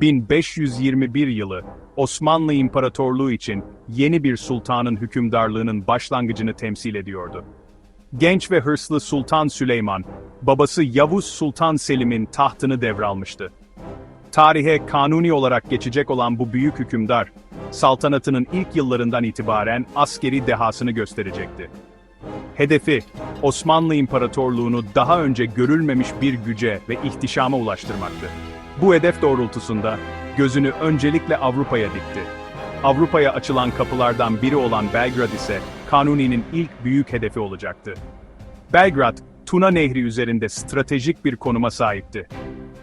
1521 yılı, Osmanlı İmparatorluğu için yeni bir sultanın hükümdarlığının başlangıcını temsil ediyordu. Genç ve hırslı Sultan Süleyman, babası Yavuz Sultan Selim'in tahtını devralmıştı. Tarihe kanuni olarak geçecek olan bu büyük hükümdar, saltanatının ilk yıllarından itibaren askeri dehasını gösterecekti. Hedefi, Osmanlı İmparatorluğunu daha önce görülmemiş bir güce ve ihtişama ulaştırmaktı. Bu hedef doğrultusunda gözünü öncelikle Avrupa'ya dikti. Avrupa'ya açılan kapılardan biri olan Belgrad ise Kanuni'nin ilk büyük hedefi olacaktı. Belgrad, Tuna Nehri üzerinde stratejik bir konuma sahipti.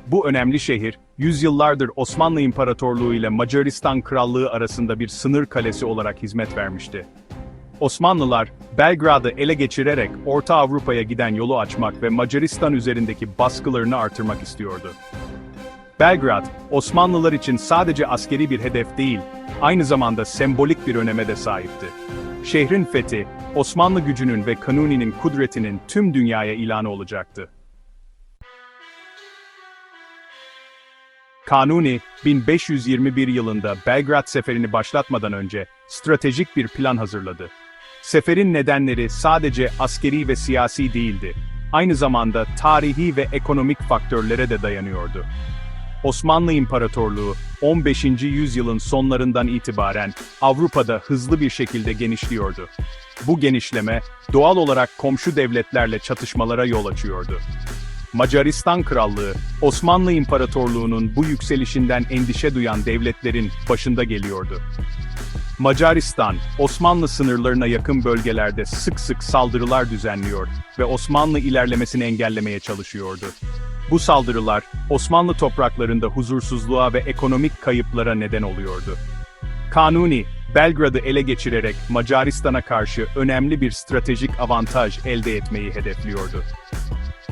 Bu önemli şehir, yüzyıllardır Osmanlı İmparatorluğu ile Macaristan Krallığı arasında bir sınır kalesi olarak hizmet vermişti. Osmanlılar, Belgrad'ı ele geçirerek Orta Avrupa'ya giden yolu açmak ve Macaristan üzerindeki baskılarını artırmak istiyordu. Belgrad, Osmanlılar için sadece askeri bir hedef değil, aynı zamanda sembolik bir öneme de sahipti. Şehrin fethi, Osmanlı gücünün ve Kanuni'nin kudretinin tüm dünyaya ilanı olacaktı. Kanuni, 1521 yılında Belgrad seferini başlatmadan önce stratejik bir plan hazırladı. Seferin nedenleri sadece askeri ve siyasi değildi. Aynı zamanda tarihi ve ekonomik faktörlere de dayanıyordu. Osmanlı İmparatorluğu, 15. yüzyılın sonlarından itibaren Avrupa'da hızlı bir şekilde genişliyordu. Bu genişleme, doğal olarak komşu devletlerle çatışmalara yol açıyordu. Macaristan Krallığı, Osmanlı İmparatorluğu'nun bu yükselişinden endişe duyan devletlerin başında geliyordu. Macaristan, Osmanlı sınırlarına yakın bölgelerde sık sık saldırılar düzenliyor ve Osmanlı ilerlemesini engellemeye çalışıyordu. Bu saldırılar, Osmanlı topraklarında huzursuzluğa ve ekonomik kayıplara neden oluyordu. Kanuni, Belgrad'ı ele geçirerek Macaristan'a karşı önemli bir stratejik avantaj elde etmeyi hedefliyordu.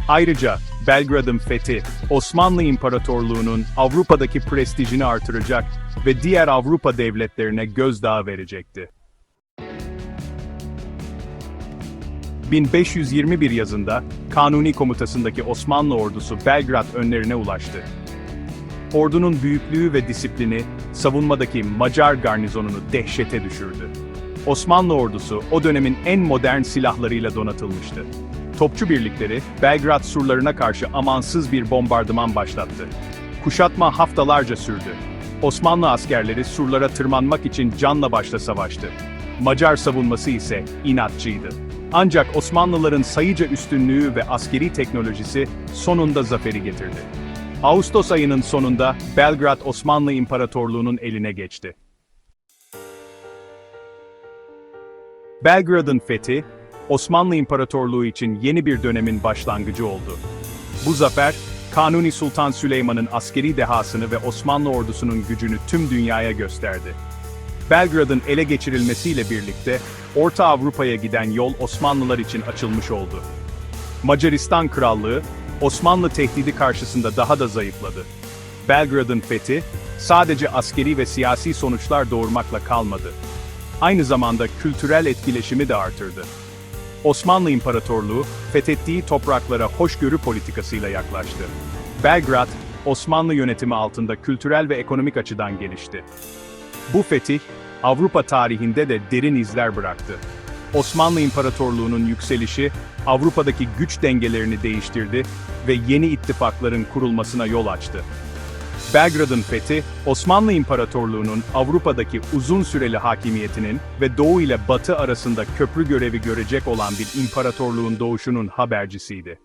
Ayrıca, Belgrad'ın fethi, Osmanlı İmparatorluğu'nun Avrupa'daki prestijini artıracak ve diğer Avrupa devletlerine gözdağı verecekti. 1521 yazında, Kanuni komutasındaki Osmanlı ordusu Belgrad önlerine ulaştı. Ordunun büyüklüğü ve disiplini, savunmadaki Macar garnizonunu dehşete düşürdü. Osmanlı ordusu o dönemin en modern silahlarıyla donatılmıştı. Topçu birlikleri, Belgrad surlarına karşı amansız bir bombardıman başlattı. Kuşatma haftalarca sürdü. Osmanlı askerleri surlara tırmanmak için canla başla savaştı. Macar savunması ise inatçıydı. Ancak Osmanlıların sayıca üstünlüğü ve askeri teknolojisi sonunda zaferi getirdi. Ağustos ayının sonunda Belgrad Osmanlı İmparatorluğu'nun eline geçti. Belgrad'ın fethi, Osmanlı İmparatorluğu için yeni bir dönemin başlangıcı oldu. Bu zafer, Kanuni Sultan Süleyman'ın askeri dehasını ve Osmanlı ordusunun gücünü tüm dünyaya gösterdi. Belgrad'ın ele geçirilmesiyle birlikte, Orta Avrupa'ya giden yol Osmanlılar için açılmış oldu. Macaristan Krallığı, Osmanlı tehdidi karşısında daha da zayıfladı. Belgrad'ın fethi, sadece askeri ve siyasi sonuçlar doğurmakla kalmadı. Aynı zamanda kültürel etkileşimi de artırdı. Osmanlı İmparatorluğu, fethettiği topraklara hoşgörü politikasıyla yaklaştı. Belgrad, Osmanlı yönetimi altında kültürel ve ekonomik açıdan gelişti. Bu fetih, Avrupa tarihinde de derin izler bıraktı. Osmanlı İmparatorluğu'nun yükselişi, Avrupa'daki güç dengelerini değiştirdi ve yeni ittifakların kurulmasına yol açtı. Belgrad'ın fethi, Osmanlı İmparatorluğu'nun Avrupa'daki uzun süreli hakimiyetinin ve Doğu ile Batı arasında köprü görevi görecek olan bir imparatorluğun doğuşunun habercisiydi.